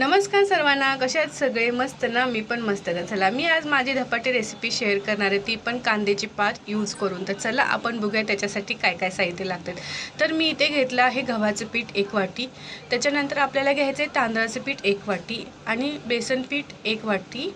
नमस्कार सर्वांना कशा आहेत सगळे? मस्त ना? मी पण मस्त. तर चला मी आज माझी धपाटे रेसिपी शेअर करणार आहे. ती पण कांद्याची पात यूज करून. तर चला आपण बघूया त्याच्यासाठी काय काय साहित्य लागतात. तर मी इथे घेतलं आहे गव्हाचं पीठ एक वाटी. त्याच्यानंतर आपल्याला घ्यायचं आहे तांदळाचं पीठ एक वाटी आणि बेसन पीठ एक वाटी.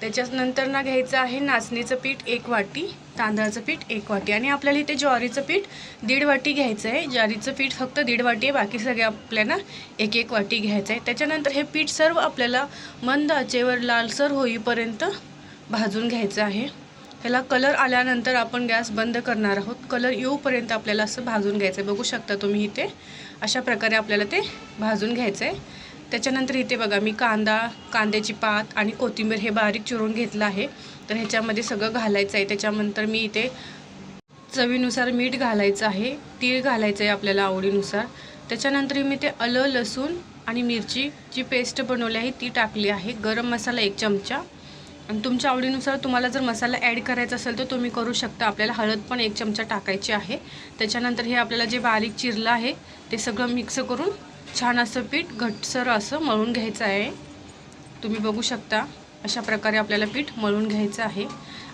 त्याच्यानंतर ना घ्यायचं आहे नाचणीचं पीठ एक वाटी तांदळाचं पीठ एक वाटी. आणि आपल्याला इथे ज्वारीचं पीठ दीड वाटी घ्यायचं आहे. ज्वारीचं पीठ फक्त दीड वाटी आहे बाकी सगळे आपल्याला एक एक वाटी घ्यायचं आहे. त्याच्यानंतर हे पीठ सर्व आपल्याला मंद आचेवर लालसर होईपर्यंत भाजून घ्यायचं आहे. ह्याला कलर आल्यानंतर आपण गॅस बंद करणार आहोत. कलर येऊपर्यंत आपल्याला असं भाजून घ्यायचं आहे. बघू शकता तुम्ही इथे अशा प्रकारे आपल्याला ते भाजून घ्यायचं आहे. त्याच्यानंतर इथे बघा मी कांदा कांद्याची पात आणि कोथिंबीर हे बारीक चिरून घेतलं आहे. तर ह्याच्यामध्ये सगळं घालायचं आहे. त्याच्यानंतर मी इथे चवीनुसार मीठ घालायचं आहे. तीळ घालायचं आहे आपल्याला आवडीनुसार. त्याच्यानंतर मी ते आलं लसूण आणि मिरची जी पेस्ट बनवली आहे ती टाकली आहे. गरम मसाला एक चमचा. आणि तुमच्या आवडीनुसार तुम्हाला जर मसाला ॲड करायचा असेल तर तुम्ही करू शकता. आपल्याला हळद पण एक चमचा टाकायची आहे. त्याच्यानंतर हे आपल्याला जे बारीक चिरलं आहे ते सगळं मिक्स करून छान असं पीठ घटसर असं मळून घ्यायचं आहे. तुम्ही बघू शकता अशा प्रकारे आपल्याला पीठ मळून घ्यायचं आहे.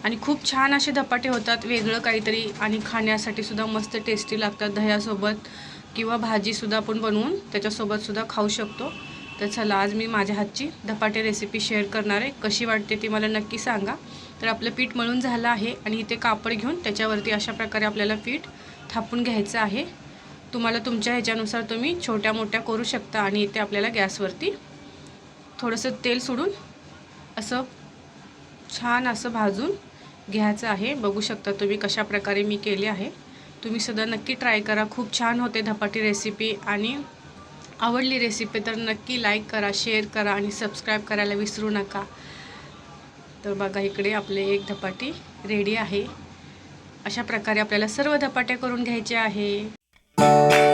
आणि खूप छान असे धपाटे होतात वेगळं काहीतरी आणि खाण्यासाठी सुद्धा मस्त टेस्टी लागतात. दह्यासोबत किंवा भाजीसुद्धा आपण बनवून त्याच्यासोबतसुद्धा खाऊ शकतो. तर चला आज मी माझ्या हातची धपाटे रेसिपी शेअर करणार आहे. कशी वाटते ती मला नक्की सांगा. तर आपलं पीठ मळून झालं आहे आणि इथे कापड घेऊन त्याच्यावरती अशा प्रकारे आपल्याला पीठ थापून घ्यायचं आहे. तुम्हाला तुमच्या ह्याच्यानुसार तुम्ही छोट्या मोठ्या करू शकता आणि इथे आपल्याला गॅसवरती थोडंसं तेल सोडून असं छान असं भाजून घ्यायचं आहे. बघू शकता तुम्ही कशा प्रकारे मी केले आहे. तुम्ही सुद्धा नक्की ट्राय करा. खूप छान होते धपाटी रेसिपी आणि आवडली रेसिपी तर नक्की लाईक करा शेअर करा आणि सबस्क्राईब करायला विसरू नका. तर बघा इकडे आपले एक धपाटी रेडी आहे. अशा प्रकारे आपल्याला सर्व धपाट्या करून घ्यायचे आहे. Música